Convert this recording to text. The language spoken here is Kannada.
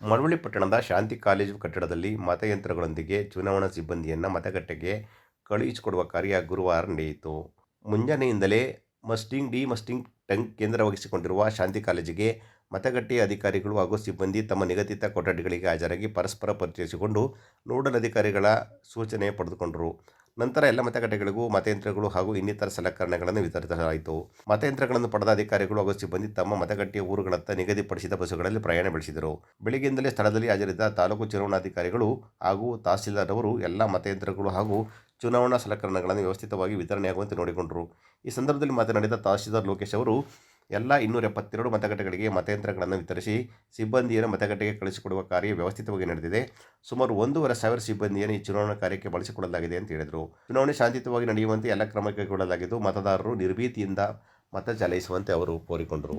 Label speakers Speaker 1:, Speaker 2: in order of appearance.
Speaker 1: ಮಳವಳ್ಳಿ ಪಟ್ಟಣದ ಶಾಂತಿ ಕಾಲೇಜು ಕಟ್ಟಡದಲ್ಲಿ ಮತಯಂತ್ರಗಳೊಂದಿಗೆ ಚುನಾವಣಾ ಸಿಬ್ಬಂದಿಯನ್ನು ಮತಗಟ್ಟೆಗೆ ಕಳುಹಿಸಿಕೊಡುವ ಕಾರ್ಯ ಗುರುವಾರ ನಡೆಯಿತು. ಮುಂಜಾನೆಯಿಂದಲೇ ಮಸ್ಟಿಂಗ್ ಡಿ ಮಸ್ಟಿಂಗ್ ಟಂಕ್ ಕೇಂದ್ರವಹಿಸಿಕೊಂಡಿರುವ ಶಾಂತಿ ಕಾಲೇಜಿಗೆ ಮತಗಟ್ಟೆಯ ಅಧಿಕಾರಿಗಳು ಹಾಗೂ ಸಿಬ್ಬಂದಿ ತಮ್ಮ ನಿಗದಿತ ಕೊಠಡಿಗಳಿಗೆ ಹಾಜರಾಗಿ ಪರಸ್ಪರ ಪರಿಚಯಿಸಿಕೊಂಡು ನೋಡಲ್ ಅಧಿಕಾರಿಗಳ ಸೂಚನೆ ಪಡೆದುಕೊಂಡರು. ನಂತರ ಎಲ್ಲ ಮತಗಟ್ಟೆಗಳಿಗೂ ಮತಯಂತ್ರಗಳು ಹಾಗೂ ಇನ್ನಿತರ ಸಲಕರಣೆಗಳನ್ನು ವಿತರಿಸಲಾಯಿತು. ಮತಯಂತ್ರಗಳನ್ನು ಪಡೆದ ಅಧಿಕಾರಿಗಳು ಹಾಗೂ ಸಿಬ್ಬಂದಿ ತಮ್ಮ ಮತಗಟ್ಟೆಯ ಊರುಗಳತ್ತ ನಿಗದಿಪಡಿಸಿದ ಬಸ್ಸುಗಳಲ್ಲಿ ಪ್ರಯಾಣ ಬೆಳೆಸಿದರು. ಬೆಳಗ್ಗೆಯಿಂದಲೇ ಸ್ಥಳದಲ್ಲಿ ಹಾಜರಿದ್ದ ತಾಲೂಕು ಚುನಾವಣಾಧಿಕಾರಿಗಳು ಹಾಗೂ ತಹಸೀಲ್ದಾರ್ ಅವರು ಎಲ್ಲ ಮತಯಂತ್ರಗಳು ಹಾಗೂ ಚುನಾವಣಾ ಸಲಕರಣೆಗಳನ್ನು ವ್ಯವಸ್ಥಿತವಾಗಿ ವಿತರಣೆಯಾಗುವಂತೆ ನೋಡಿಕೊಂಡರು. ಈ ಸಂದರ್ಭದಲ್ಲಿ ಮಾತನಾಡಿದ ತಹಸೀಲ್ದಾರ್ ಲೋಕೇಶ್ ಅವರು ಎಲ್ಲ ಇನ್ನೂರ ಎಪ್ಪತ್ತೆರಡು ಮತಗಟ್ಟೆಗಳಿಗೆ ಮತಯಂತ್ರಗಳನ್ನು ವಿತರಿಸಿ ಸಿಬ್ಬಂದಿಯನ್ನು ಮತಗಟ್ಟೆಗೆ ಕಳಿಸಿಕೊಡುವ ಕಾರ್ಯ ವ್ಯವಸ್ಥಿತವಾಗಿ ನಡೆದಿದೆ. ಸುಮಾರು ಒಂದೂವರೆ ಸಾವಿರ ಸಿಬ್ಬಂದಿಯನ್ನು ಈ ಚುನಾವಣಾ ಕಾರ್ಯಕ್ಕೆ ಬಳಸಿಕೊಳ್ಳಲಾಗಿದೆ ಅಂತ ಹೇಳಿದರು. ಚುನಾವಣೆ ಶಾಂತಿಯುತವಾಗಿ ನಡೆಯುವಂತೆ ಎಲ್ಲ ಕ್ರಮ ಕೈಗೊಳ್ಳಲಾಗಿದ್ದು ಮತದಾರರು ನಿರ್ಭೀತಿಯಿಂದ ಮತ ಚಲಾಯಿಸುವಂತೆ ಅವರು ಕೋರಿಕೊಂಡರು.